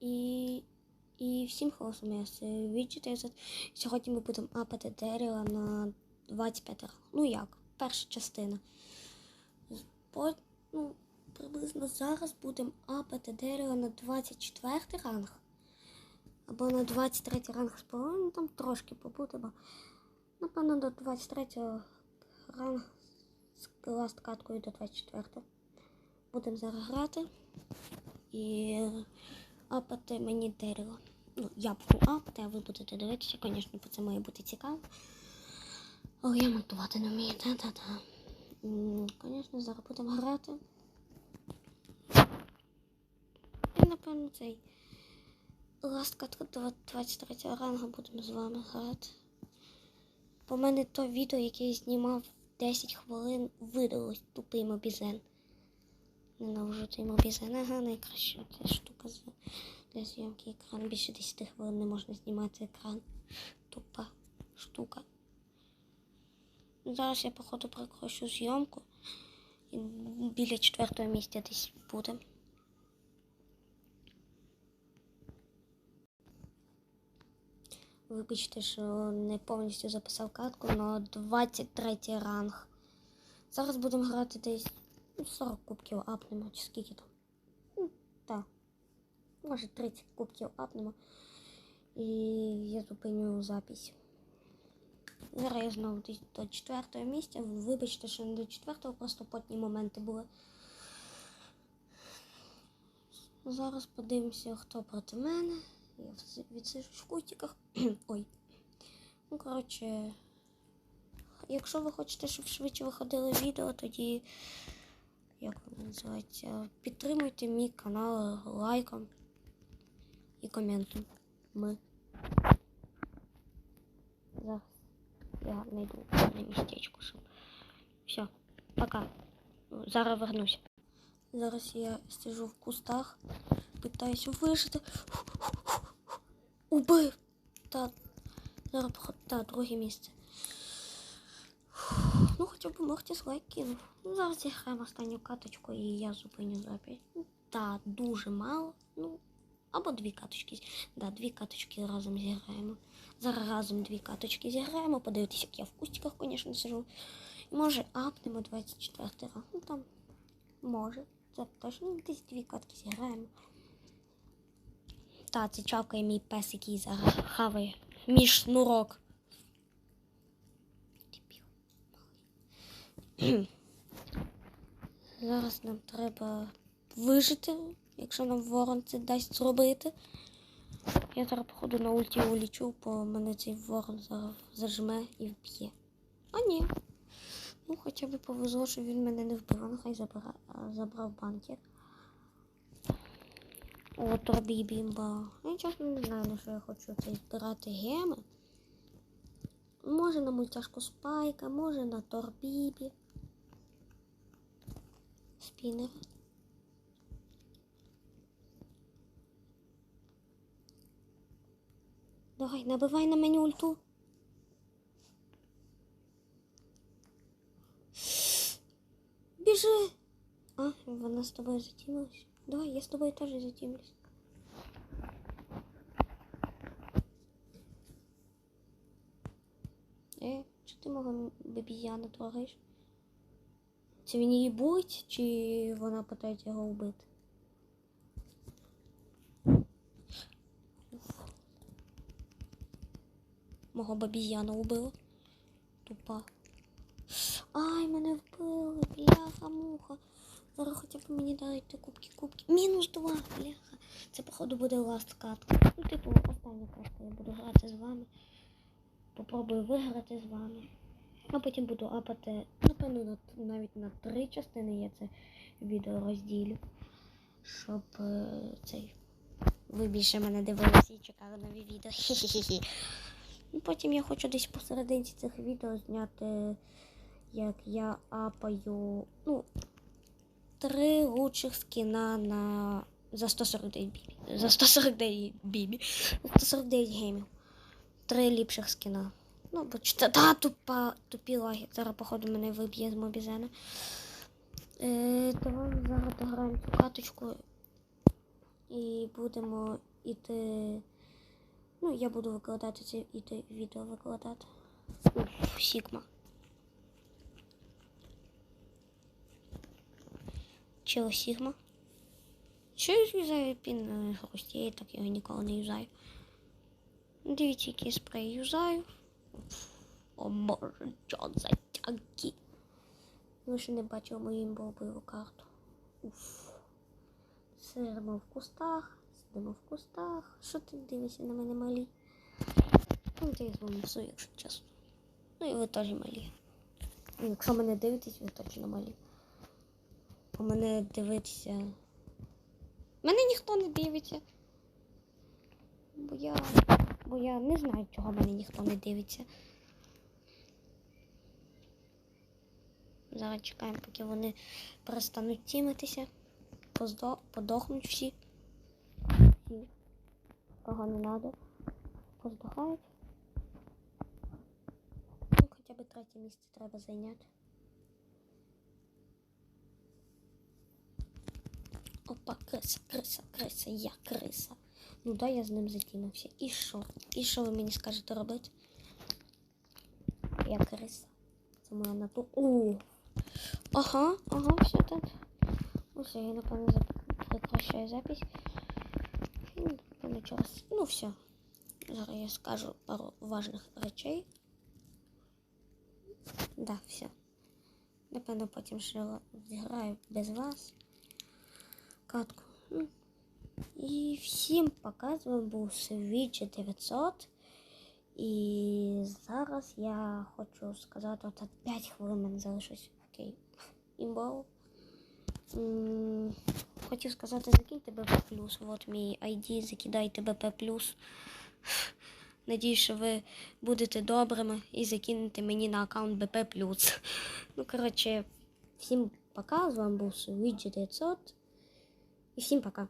І, і всім голосом я відчитаю. Сьогодні ми будемо апати дерева на 25 ранг. Ну як, перша частина. По, ну, приблизно зараз будемо апати дерева на 24 ранг. Або на 23 ранг з половиною, ну, там трошки побудемо. Напевно, до 23 ранг з ласт каткою до 24. Будемо зараз грати і апати мені дерево. Ну, я буду апати, а ви будете дивитися, звісно, бо це має бути цікаво. Але я монтувати не вмію, та-та-та. Звісно, зараз будемо грати. І, напевно, цей ласт катка до 23 рангу будемо з вами грати. По мене то відео, яке я знімав 10 хвилин, видалось тупий мобізен. Ненавижу цей мобізен. Ага, найкраща штука для зйомки екран. Більше 10 хвилин не можна знімати екран. Тупа штука. Зараз я, походу, прекращу зйомку. Біля четвертого місця десь буде. Вибачте, що не повністю записав катку, але 23 ранг. Зараз будемо грати десь ну, 40 кубків апнемо, чи скільки там. Ну, так. Може 30 кубків апнемо. І я зупиню запись. Зараз я знову до четвертого місця. Вибачте, що не до четвертого, просто потні моменти були. Зараз подивимося, хто проти мене. Я відсиджу в кутиках. Ой. Ну, коротше, якщо ви хочете, щоб швидше виходили відео, тоді, як воно називається, підтримуйте мій канал лайком і коментом. Ми. Зараз я знайду одне містечко. Все, пока. Зараз вернуся. Зараз я сиджу в кустах, питаюся вижити. Убив! Та зараз. Та, друге місце. Ну, хоча б Мортіс лайк кинув. Ну, зараз зіграємо останню каточку і я зупиню запись. Ну, Та, дуже мало. Ну, або дві каточки. Да, дві каточки разом зіграємо. Зараз разом дві каточки зіграємо. Подивитися, як я в кустиках, звісно, сижу. І може апнемо 24 ранг. Ну там може. Це точно десь дві катки зіграємо. Та, це чавкає мій пес, який зараз хаває мій шнурок. Зараз нам треба вижити, якщо нам ворон це дасть зробити. Я зараз, походу, на ульті улічу, бо мене цей ворон зараз зажме і вб'є. А ні. Ну, хоча б повезло, що він мене не вбив, нехай забра... а, забрав банкер. О, торбі бімба. Я чесно не знаю, на що я хочу цей збирати геми. Може на мультяшку спайка, може на торбібі. Спінер. Давай, набивай на мені ульту. Біжи. А, вона з тобою затімилась. Давай, я з тобою теж затімлюсь. Е, чи ти мого бебізяна трогаєш? Це він її будь, чи вона питається його вбити? Мого бабізяна убила. Тупа. Ай, мене вбили, бляха, муха. Зараз хоча б мені дайте кубки, кубки. Мінус два, бляха. Це, походу, буде ласт катка. Ну, типу, остання катка. Я буду грати з вами. Попробую виграти з вами. А потім буду апати, напевно, навіть на три частини я це відео розділю. Щоб е, цей. Ви більше мене дивилися і чекали нові відео. Хі-хі-хі. Ну, Потім я хочу десь посерединці цих відео зняти, як я апаю. Ну, три лучших скіна на за 149 бібі. За 149 бібі. За 149 геймів. Три ліпших скіна. Ну, бо чи- та тупа, тупі лаги. Зараз, походу, мене виб'є з мобізена. Е, давай зараз дограємо цю каточку. І будемо іти. Ну, я буду викладати це іти відео викладати. Уф, Сігма. Чого Сігма? Що я юзаю пін на грості? Я так його ніколи не юзаю. Дивіться, який спрей юзаю. О боже, що за тяги. Ви ще не бачили мою імбову карту. Уф. Сидимо в кустах, сидимо в кустах. Що ти дивишся на мене малі? Ну, я з вами псую, якщо чесно. Ну і ви теж малі. Ну, Якщо мене дивитесь, ви точно малі. У мене дивитися. Мене ніхто не дивиться. Бо я. Бо я не знаю, чого мене ніхто не дивиться. Зараз чекаємо, поки вони перестануть тімитися. Подохнуть всі. Всі. Кого не треба. Поздохають. Ну, хоча б третє місце треба зайняти. Опа, криса, криса, криса, я криса. Ну да, я з ним затімався. І що? І що ви мені скажете робити? Я криса. Це моя натура. О! Ага, ага, все так. Усе, я напевно прекращаю запись. Напевно, через... Ну, все. Зараз я скажу пару важних речей. Да, все. Напевно, потім ще зіграю без вас. Катку. І всім пока. З вами був Свічі 900. І зараз я хочу сказати, от 5 хвилин мене залишилось. Окей. Імбоу. М, Хотів сказати, закиньте БП+. От мій ID, закидайте БП+. Надіюсь, що ви будете добрими і закинете мені на аккаунт БП+. Ну, коротше, всім пока. З вами був Свіджі 900. І всім пока.